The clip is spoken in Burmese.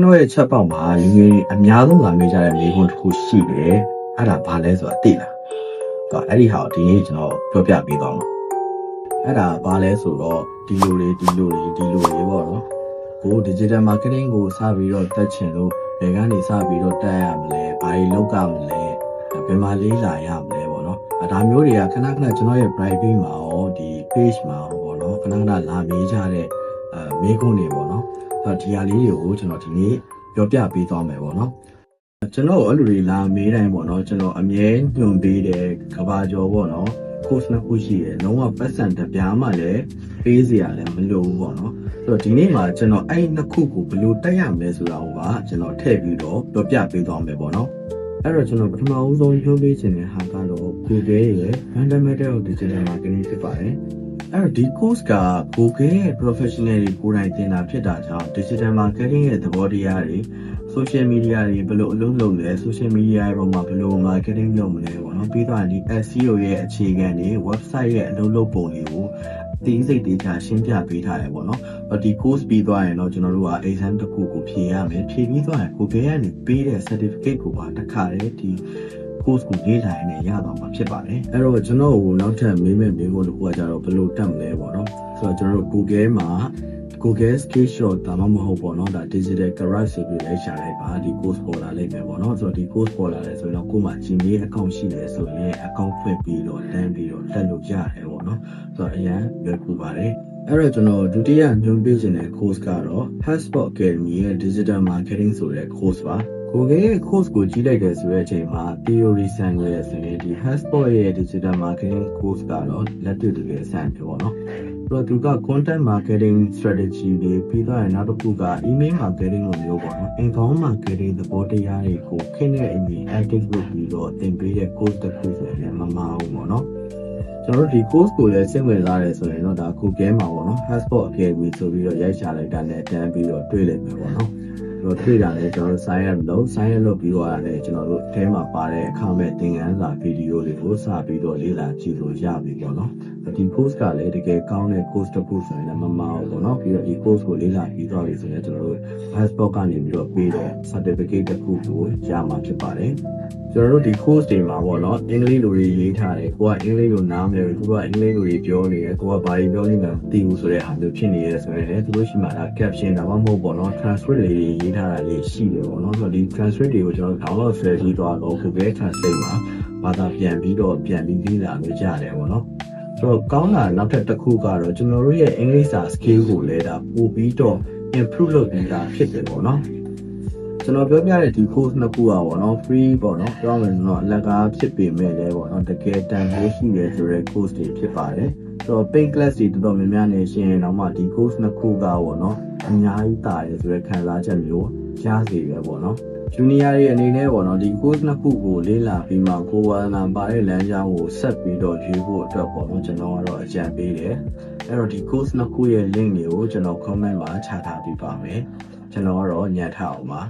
ကျွန်တော်ရဲ့ချက်ပေါက်မှာလူငယ်တွေအများဆုံးလာမေးကြတဲ့မိခွန်းတစ်ခုရှိတယ်အဲ့ဒါဘာလဲဆိုတာသိလားတော့အဲ့ဒီဟာကိုဒီနေ့ကျွန်တော်ပြောပြပေးသွားမှာအဲ့ဒါဘာလဲဆိုတော့ဒီလိုတွေဒီလိုတွေဒီလိုတွေပေါ့နော်ကို digital marketing ကိုစပြီးတော့တက်ချင်လို့ဘယ်ကနေစပြီးတော့တက်ရမလဲဘာတွေလုပ်ကြမလဲဘယ်မှာလေးလာရမလဲပေါ့နော်အဲဒါမျိုးတွေကခဏခဏကျွန်တော်ရဲ့ private မှာရောဒီ page မှာရောပေါ့နော်ခဏခဏလာမေးကြတဲ့အဲမိခွန်းတွေပေါ့နော် အဲ့တော့ဒီဟာလေးတွေကိုကျွန်တော်ဒီနေ့ပြောပြပေးသွားမယ်ပေါ့နော်ကျွန်တော်အဲ့လိုတွေလာမေးတိုင်းပေါ့နော်ကျွန်တော်အမြဲညွန်ပေးတယ်ကဘာကျော်ပေါ့နော် course နှစ်ခုရှိတယ်လုံးဝပတ်စံတစ်ပြားမှလည်းပေးစရာလည်းမလိုဘူးပေါ့နော်ဆိုတော့ဒီနေ့မှာကျွန်တော်အဲ့နှစ်ခုကိုဘယ်လိုတက်ရမလဲဆိုတာကိုကကျွန်တော်ထည့်ပြီးတော့ပြောပြပေးသွားမယ်ပေါ့နော်အဲ့တော့ကျွန်တော်ပထမဦးဆုံးပြောပေးချင်တဲ့ဟာကတော့ Google ရဲ့ Fundamental of Digital Marketing ဖြစ်ပါတယ် အဲ့တော့ဒီ course က Google ရဲ့ professional တွေကိုယ်တိုင်သင်တာဖြစ်တာကြောင့် digital marketing ရဲ့သဘောတရားတွေ social media တွေဘယ်လိုအလုပ်လုပ်လဲ social media တွေပေါ်မှာဘယ်လို marketing လုပ်မလဲပေါ့နော်ပြီးတော့ဒီ SEO ရဲ့အခြေခံတွေ website ရဲ့အလုပ်လုပ်ပုံတွေကိုအသေးစိတ်တေချာရှင်းပြပေးထားတယ်ပေါ့နော်။ဒီ course ပြီးသွားရင်တော့ကျွန်တော်တို့က exam တစ်ခုကိုဖြေရမယ်။ဖြေပြီးသွားရင် Google ကနေပေးတဲ့ certificate ကိုပါတစ်ခါတည်းဒီ course ကိုလေ့လာရင်းနဲ့ရတော့မှာဖြစ်ပါတယ်။အဲ့တော့ကျွန်တော်ကိုနောက်ထပ်မေးမဲ့မေးခွန်းတစ်ခုကကြတော့ဘယ်လိုတက်မလဲပေါ့နော်။ဆိုတော့ကျွန်တော်တို့ Google မှာ Google Skillshot ဒါမှမဟုတ်ပေါ့နော်ဒါ Digital Garage ဆိုပြီးလိုက်ရှာလိုက်ပါဒီ course ပေါ်လာလိမ့်မယ်ပေါ့နော်ဆိုတော့ဒီ course ပေါ်လာတယ်ဆိုရင်တော့ကိုယ်မှာ Gmail account ရှိတယ်ဆိုရင် account ဖွင့်ပြီးတော့တန်းပြီးတော့တက်လို့ရတယ်ပေါ့နော်ဆိုတော့အရင်လွယ်ကူပါတယ်အဲ့တော့ကျွန်တော်ဒုတိယညွှန်ပြခြင်းတဲ့ course ကတော့ Hassport Academy ရဲ့ Digital Marketing ဆိုတဲ့ course ပါ Google ရဲ့ course ကိုကြည့်လိုက်တယ်ဆိုတဲ့အချိန်မှာ theory ဆန်ရယ်ဆိုရင်ဒီ Hassport ရဲ့ Digital Marketing course ကတော့လက်တွေ့တကယ်ဆန်တယ်ပေါ့နော်ဆိုတော့သူက content marketing strategy တွေပြီးတော့နောက်တစ်ခုက email marketing လိုမျိုးပေါ့နော် inbound marketing သဘောတရားတွေကိုခင်းတဲ့အညီ active လုပ်ပြီးတော့သင်ပေးတဲ့ course တစ်ခုဆိုရင်မမအောင်ပေါ့နော်ကျွန်တော်တို့ဒီ course ကိုလည်းစိတ်ဝင်စားတယ်ဆိုရင်တော့ဒါ Google မှာပေါ့နော် Hassport Academy ဆိုပြီးတော့ရိုက်ချလိုက်တာနဲ့တန်းပြီးတော့တွေ့လိုက်မယ်ပေါ့နော် တော့တွေ့တာလည်းကျွန်တော်တို့ sign up လုပ် sign up လုပ်ပြီးတော့လည်းကျွန်တော်တို့အဲမှာပါတဲ့အခမဲ့သင်ခန်းစာဗီဒီယိုတွေကိုစပြီးတော့လေ့လာကြည့်လို့ရပြီပေါ့နော်ဒီ course ကလည်းတကယ်ကောင်းတဲ့ course တစ်ခုဆိုရင်လည်းမမအောင်ပေါ့နော်ပြီးတော့ဒီ course ကိုလေ့လာပြီးသွားပြီဆိုရင်ကျွန်တော်တို့ passport ကနေပြီးတော့ပေးတဲ့ certificate တစ်ခုကိုရမှာဖြစ်ပါတယ်ကျွန်တော်တို့ဒီ course တွေမှာပေါ့နော်အင်္ဂလိပ်လိုတွေရေးထားတယ်ကိုကအင်္ဂလိပ်လိုနားမလည်ဘူးကိုကအင်္ဂလိပ်လိုတွေပြောနေတယ်ကိုကဘာတွေပြောနေလဲမသိဘူးဆိုတဲ့ဟာမျိုးဖြစ်နေရဲဆိုရင်လည်းသူတို့ရှိမှဒါ caption ဒါမှမဟုတ်ပေါ့နော် transcript လေးတွေရေးထားတာလေးရှိတယ်ပေါ့နော်ဆိုတော့ဒီ transcript တွေကိုကျွန်တော် download ဆွဲပြီးတော့ Google Translate မှာဘာသာပြန်ပြီးတော့ပြန်ပြီးလေ့လာလို့ရတယ်ပေါ့နော်ဆိုတော့ကောင်းတာနောက်ထပ်တစ်ခုကတော့ကျွန်တော်တို့ရဲ့အင်္ဂလိပ်စာ skill ကိုလည်းဒါပို့ပြီးတော့ improve လုပ်ပြီးတာဖြစ်တယ်ပေါ့နော်ကျွန်တော်ပြောပြတဲ့ဒီ course နှစ်ခုอ่ะပေါ့နော် free ပေါ့နော်ပြောရမယ်ဆိုတော့အလကားဖြစ်ပေမဲ့လည်းပေါ့နော်တကယ်တန်ဖိုးရှိတယ်ဆိုတဲ့ course တွေဖြစ်ပါတယ် ဆိုတော့ paid class တွေတော်တော်များများနေရှင်တော့မှဒီ course နှစ်ခုကပေါ့နော်အများကြီးတာတယ်ဆိုတဲ့ခံစားချက်မျိုးရစေပဲပေါ့နော် junior တွေအနေနဲ့ပေါ့နော်ဒီ course နှစ်ခုကိုလေ့လာပြီးမှကိုယ်ဝါနာပါတဲ့လမ်းကြောင်းကိုဆက်ပြီးတော့ရွေးဖို့အတွက်ပေါ့နော်ကျွန်တော်ကတော့အကြံပေးတယ်အဲ့တော့ဒီ course နှစ်ခုရဲ့ link တွေကိုကျွန်တော် comment မှာချထားပေးပါမယ်ကျွန်တော်ကတော့ညံ့ထအောင်ပါ